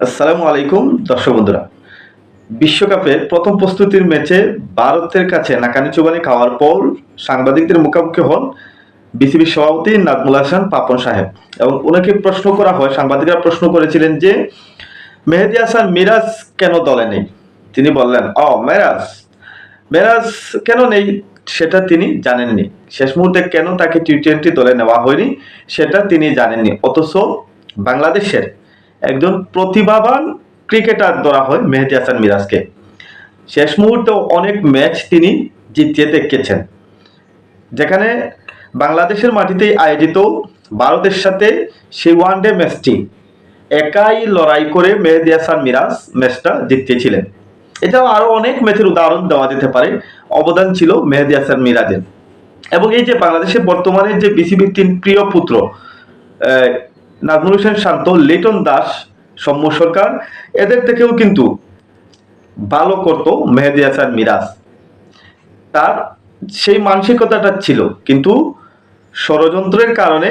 আসসালামু আলাইকুম, দর্শক বন্ধুরা। বিশ্বকাপের প্রথম প্রস্তুতির ম্যাচে ভারতের কাছে নাকানি চুবানি খাওয়ার পর সাংবাদিকদের মুখোমুখি হন বিসিবির সভাপতি নাজমুল হাসান পাপন সাহেব। এবং ওনাকে প্রশ্ন করা হয়, সাংবাদিকরা প্রশ্ন করেছিলেন যে, মেহেদি হাসান মিরাজ কেন দলে নেই? তিনি বললেন, অ, মেরাজ। মেরাজ কেন নেই সেটা তিনি জানেননি। শেষ মুহূর্তে কেন তাকে টি টোয়েন্টি দলে নেওয়া হয়নি সেটা তিনি জানেননি। অথচ বাংলাদেশের একজন প্রতিভাবান ক্রিকেটার ধরা হয় মেহেদি হাসান মিরাজকে। শেষ মুহূর্তে অনেক ম্যাচ তিনি জিতিয়ে দেখেছেন যেখানে বাংলাদেশের মাটিতেই আয়োজিত ভারতের সাথে সেই ওয়ানডে ম্যাচটি একাই লড়াই করে মেহেদি হাসান মিরাজ ম্যাচটা জিতিয়েছিলেন। এছাড়াও আরও অনেক ম্যাচের উদাহরণ দেওয়া যেতে পারে। অবদান ছিল মেহেদি হাসান মিরাজের। এবং এই যে বাংলাদেশে বর্তমানে যে বিসিবির তিন প্রিয় পুত্র নাজমুল হোসেন শান্ত, লিটন দাস, সৌম্য সরকার, এদের থেকেও কিন্তু ভালো করতো মেহেদি হাসান মিরাজ। তার সেই মানসিকতাটা ছিল, কিন্তু ষড়যন্ত্রের কারণে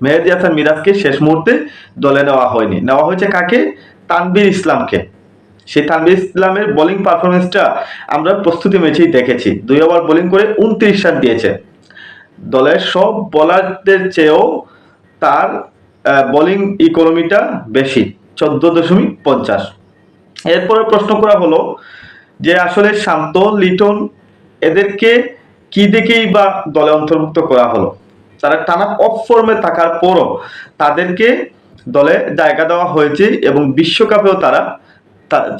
মেহেদি হাসান মিরাজকে শেষ মুহূর্তে দলে নেওয়া হয়নি। নেওয়া হয়েছে কাকে? তানবীর ইসলামকে। সেই তানবীর ইসলামের বোলিং পারফরমেন্সটা আমরা প্রস্তুতি ম্যাচেই দেখেছি। দুই ওভার বোলিং করে উনত্রিশ রান দিয়েছে। দলের সব বোলারদের চেয়েও তার বোলিং ইকোনমিটা বেশি, চোদ্দ দশমিক পঞ্চাশ। এরপরে প্রশ্ন করা হলো যে আসলে শান্ত, লিটন এদেরকে কি দেখেই বা দলে অন্তর্ভুক্ত করা হলো? তারা টানা অফ ফর্মে থাকার পরও তাদেরকে দলে জায়গা দেওয়া হয়েছে এবং বিশ্বকাপেও তারা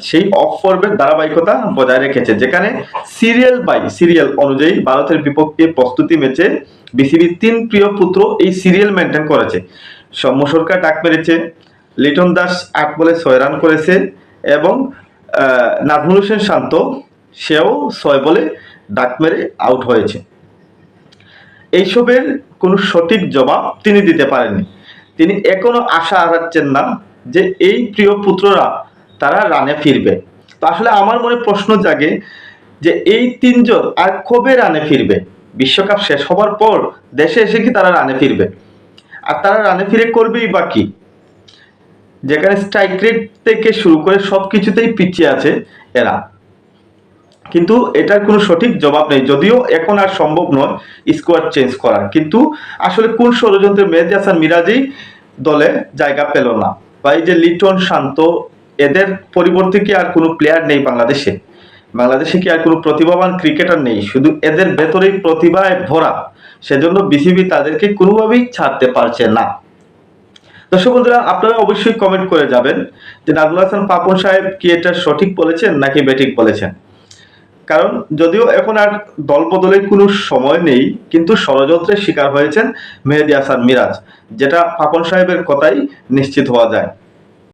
সেই অফ ফর্মের ধারাবাহিকতা বজায় রেখেছে, যেখানে সিরিয়াল বাই সিরিয়াল অনুযায়ী ভারতের বিপক্ষে প্রস্তুতি ম্যাচে বিসিবির তিন প্রিয় পুত্র এই সিরিয়াল মেনটেন করেছে। সৌম্য সরকার ডাক মেরেছে লিটন দাস আট বলে ছয় রান করেছে এবং নাজমুল হোসেন শান্ত সেও ছয় বলে ডাক মেরে আউট হয়েছে। এইসবের কোনো সঠিক জবাব তিনি দিতে পারেননি। তিনি এখনও আশা হারাচ্ছেন না যে এই প্রিয় পুত্ররা তারা রানে ফিরবে। তো আসলে আমার মনে প্রশ্ন জাগে যে এই তিনজন আর কবে রানে ফিরবে? বিশ্বকাপ শেষ হবার পর দেশে এসে কি তারা রানে ফিরবে? আর তারা রানে ফিরে করবেই বা কি? যেখানে স্ট্রাইক রেট থেকে শুরু করে সব কিছুতেই পিছিয়ে আছে এরা। কিন্তু এটার কোনো সঠিক জবাব নেই, যদিও এখন আর সম্ভব নয় স্কোয়াড চেঞ্জ করার। কিন্তু আসলে কোন ষড়যন্ত্রের মেহেদি হাসান মিরাজই দলে জায়গা পেল না। বা এই যে লিটন, শান্ত, এদের পরিবর্তে কি আর কোনো প্লেয়ার নেই বাংলাদেশে? বাংলাদেশে কি আর কোনো প্রতিভাবান ক্রিকেটার নেই? শুধু এদের ভেতরেই প্রতিভায় ভরা। সেজন্য বিসিবি তাদেরকে কোনোভাবেই ছাড়তে পারছে না। দর্শক বন্ধুরা, আপনারা অবশ্যই কমেন্ট করে যাবেন যে নাজমুল হাসান পাপন সাহেব কি এটা সঠিক বলেছেন নাকি বেঠিক বলেছেন? কারণ যদিও এখন আর দল বদলের কোনো সময় নেই, কিন্তু ষড়যন্ত্রের শিকার হয়েছেন মেহেদি হাসান মিরাজ, যেটা পাপন সাহেবের কথাই নিশ্চিত হওয়া যায়।